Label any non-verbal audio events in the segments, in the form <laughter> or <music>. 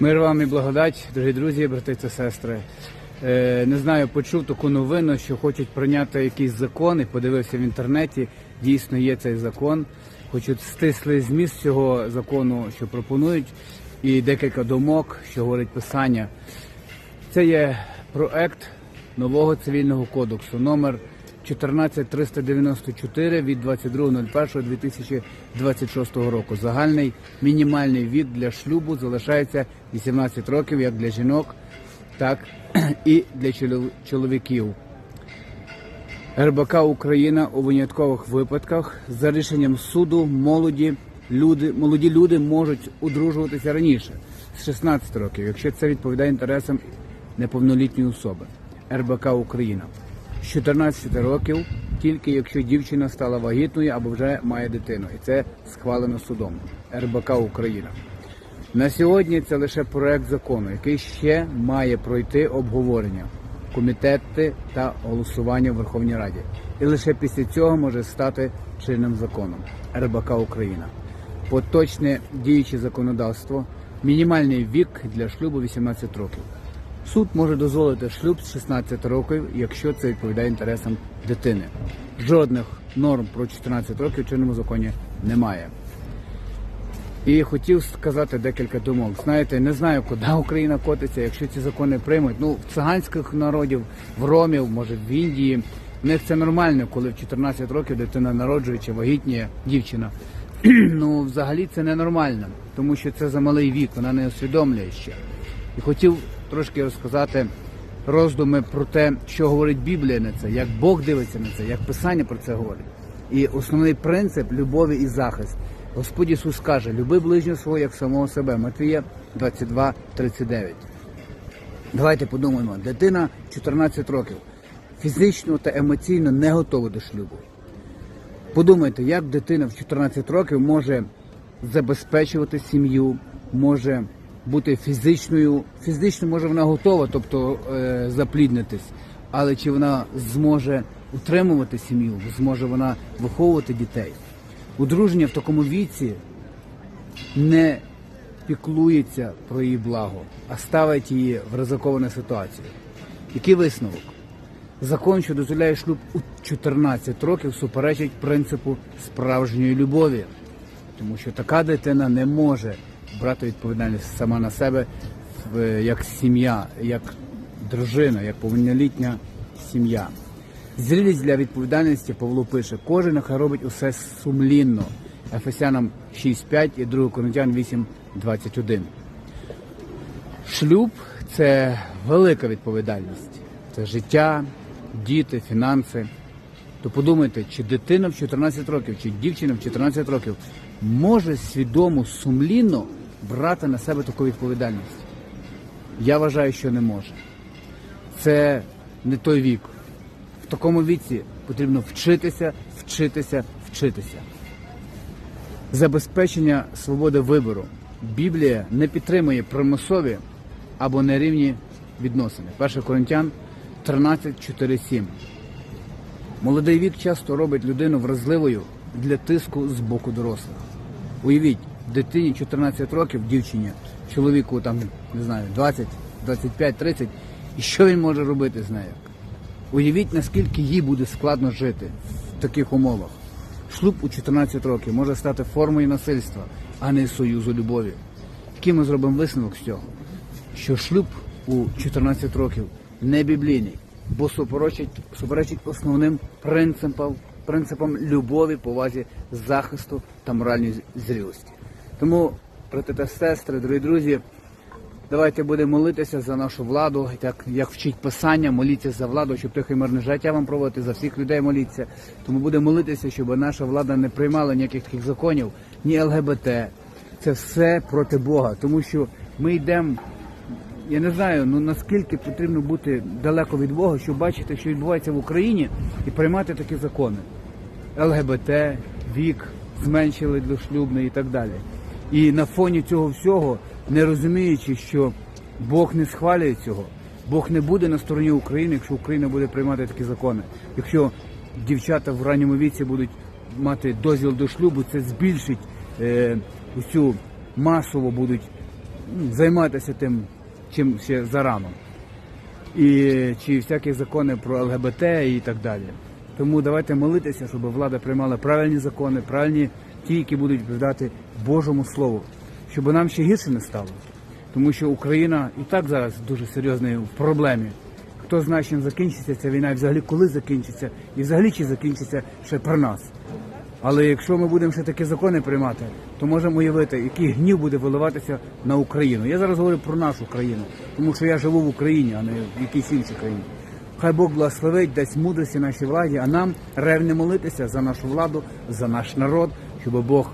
Мир вам і благодать, дорогі друзі, брати та сестри. Е, Не знаю, почув таку новину, що хочуть прийняти якісь закони. Подивився в інтернеті. Дійсно є цей закон. Хочуть стислий зміст цього закону, що пропонують, і декілька думок, що говорить писання. Це є проект нового цивільного кодексу номер 14394 від 22.01.2026 року. Загальний мінімальний вік для шлюбу залишається 18 років як для жінок, так і для чоловіків. РБК Україна у виняткових випадках за рішенням суду молоді люди, молоді люди можуть одружуватися раніше з 16 років, якщо це відповідає інтересам неповнолітньої особи. РБК Україна з 14 років, тільки якщо дівчина стала вагітною або вже має дитину, і це схвалено судом. РБК Україна. На сьогодні це лише проект закону, який ще має пройти обговорення, комітети та голосування в Верховній Раді. І лише після цього може стати чинним законом РБК Україна. Поточне діюче законодавство, мінімальний вік для шлюбу 18 років. Суд може дозволити шлюб з 16 років, якщо це відповідає інтересам дитини. Жодних норм про 14 років в чинному законі немає. І хотів сказати декілька думок. Знаєте, не знаю, куди Україна котиться, якщо ці закони приймуть. Ну, в циганських народів, в ромів, може в Індії. В них це нормально, коли в 14 років дитина народжує чи вагітніє дівчина. <clears throat> ну, взагалі це ненормально, тому що це за малий вік, вона не усвідомлює ще. І хотів трошки розказати роздуми про те, що говорить Біблія на це, як Бог дивиться на це, як Писання про це говорить. І основний принцип любові і захист. Господь Ісус каже, люби ближнього свого як самого себе. Матвія 22, 39. Давайте подумаємо, дитина 14 років фізично та емоційно не готова до шлюбу. Подумайте, як дитина в 14 років може забезпечувати сім'ю, може бути фізичною, фізично може вона готова, тобто е, запліднитись, але чи вона зможе утримувати сім'ю, зможе вона виховувати дітей? Одруження в такому віці не піклується про її благо, а ставить її в ризиковану ситуацію. Який висновок? Закон, що дозволяє шлюб у 14 років, суперечить принципу справжньої любові, тому що така дитина не може брати відповідальність сама на себе як сім'я, як дружина, як повнолітня сім'я. Зрілість для відповідальності Павло пише: кожен нехай робить усе сумлінно. Ефесянам 6.5 і 2 Коринтян 8.21. Шлюб це велика відповідальність. Це життя, діти, фінанси. То подумайте, чи дитина в 14 років, чи дівчина в 14 років може свідомо, сумлінно брати на себе таку відповідальність? Я вважаю, що не може. Це не той вік. В такому віці потрібно вчитися, вчитися, вчитися. Забезпечення свободи вибору. Біблія не підтримує примусові або нерівні відносини. 1 Коринтян 13.4.7. Молодий вік часто робить людину вразливою для тиску з боку дорослих. Уявіть, дитині 14 років, дівчині, чоловіку там, не знаю, 20, 25, 30, і що він може робити з нею? Уявіть, наскільки їй буде складно жити в таких умовах. Шлюб у 14 років може стати формою насильства, а не союзу любові. Який ми зробимо висновок з цього? Що шлюб у 14 років не біблійний, бо суперечить, суперечить основним принципам, принципам любові, повазі, захисту та моральної зрілості. Тому, брати та сестри, дорогі друзі, Давайте будемо молитися за нашу владу, так як вчить писання, моліться за владу, щоб тихе мирне життя вам проводити, за всіх людей моліться. Тому будемо молитися, щоб наша влада не приймала ніяких таких законів, ні ЛГБТ. Це все проти Бога, тому що ми йдемо. Я не знаю, ну наскільки потрібно бути далеко від Бога, щоб бачити, що відбувається в Україні, і приймати такі закони. ЛГБТ, вік, зменшили до шлюбний і так далі. І на фоні цього всього, не розуміючи, що Бог не схвалює цього, Бог не буде на стороні України, якщо Україна буде приймати такі закони. Якщо дівчата в ранньому віці будуть мати дозвіл до шлюбу, це збільшить е, усю масово будуть займатися тим, чим ще зарано. І чи всякі закони про ЛГБТ і так далі. Тому давайте молитися, щоб влада приймала правильні закони, правильні ті, які будуть відповідати Божому Слову, щоб нам ще гірше не стало. Тому що Україна і так зараз дуже серйозний в проблемі. Хто знає, чим закінчиться ця війна, і взагалі коли закінчиться, і взагалі чи закінчиться ще при нас. Але якщо ми будемо ще такі закони приймати, то можемо уявити, який гнів буде виливатися на Україну. Я зараз говорю про нашу країну, тому що я живу в Україні, а не в якійсь іншій країні. Хай Бог благословить, дасть мудрості нашій владі, а нам ревне молитися за нашу владу, за наш народ, щоб Бог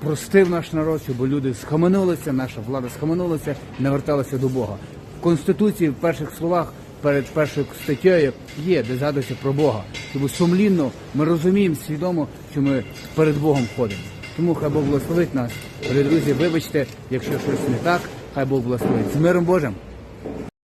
простив наш народ, щоб люди схаменулися, наша влада схаменулася наверталася до Бога. В Конституції в перших словах перед першою статтею є, де згадується про Бога. Тому сумлінно ми розуміємо свідомо, що ми перед Богом ходимо. Тому хай Бог благословить нас. Друзі, вибачте, якщо щось не так, хай Бог благословить. З миром Божим!